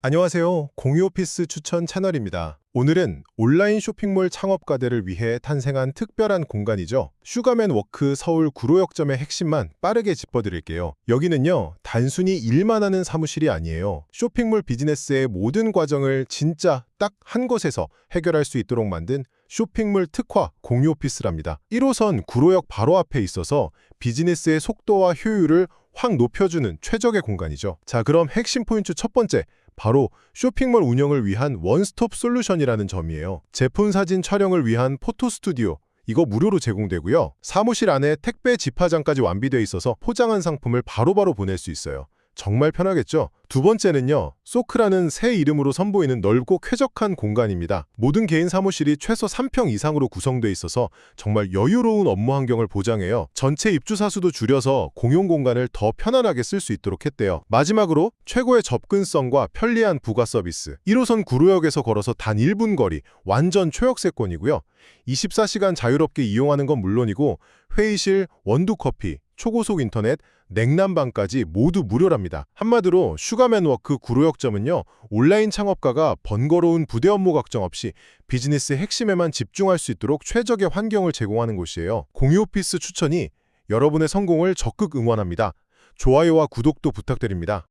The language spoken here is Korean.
안녕하세요. 공유오피스 추천 채널입니다. 오늘은 온라인 쇼핑몰 창업가들을 위해 탄생한 특별한 공간이죠. 슈가맨 워크 서울 구로역점의 핵심만 빠르게 짚어드릴게요. 여기는요, 단순히 일만 하는 사무실이 아니에요. 쇼핑몰 비즈니스의 모든 과정을 진짜 딱 한 곳에서 해결할 수 있도록 만든 쇼핑몰 특화 공유 오피스랍니다. 1호선 구로역 바로 앞에 있어서 비즈니스의 속도와 효율을 확 높여주는 최적의 공간이죠. 자, 그럼 핵심 포인트 첫 번째, 바로 쇼핑몰 운영을 위한 원스톱 솔루션이라는 점이에요. 제품 사진 촬영을 위한 포토 스튜디오, 이거 무료로 제공되고요. 사무실 안에 택배 집화장까지 완비되어 있어서 포장한 상품을 바로바로 보낼 수 있어요. 정말 편하겠죠? 두 번째는요. 소크라는 새 이름으로 선보이는 넓고 쾌적한 공간입니다. 모든 개인 사무실이 최소 3평 이상으로 구성돼 있어서 정말 여유로운 업무 환경을 보장해요. 전체 입주사 수도 줄여서 공용 공간을 더 편안하게 쓸 수 있도록 했대요. 마지막으로 최고의 접근성과 편리한 부가 서비스. 1호선 구로역에서 걸어서 단 1분 거리, 완전 초역세권이고요. 24시간 자유롭게 이용하는 건 물론이고 회의실, 원두커피, 초고속 인터넷, 냉난방까지 모두 무료랍니다. 한마디로 슈가맨 워크 구로역점은요. 온라인 창업가가 번거로운 부대 업무 걱정 없이 비즈니스 핵심에만 집중할 수 있도록 최적의 환경을 제공하는 곳이에요. 공유 오피스 추천이 여러분의 성공을 적극 응원합니다. 좋아요와 구독도 부탁드립니다.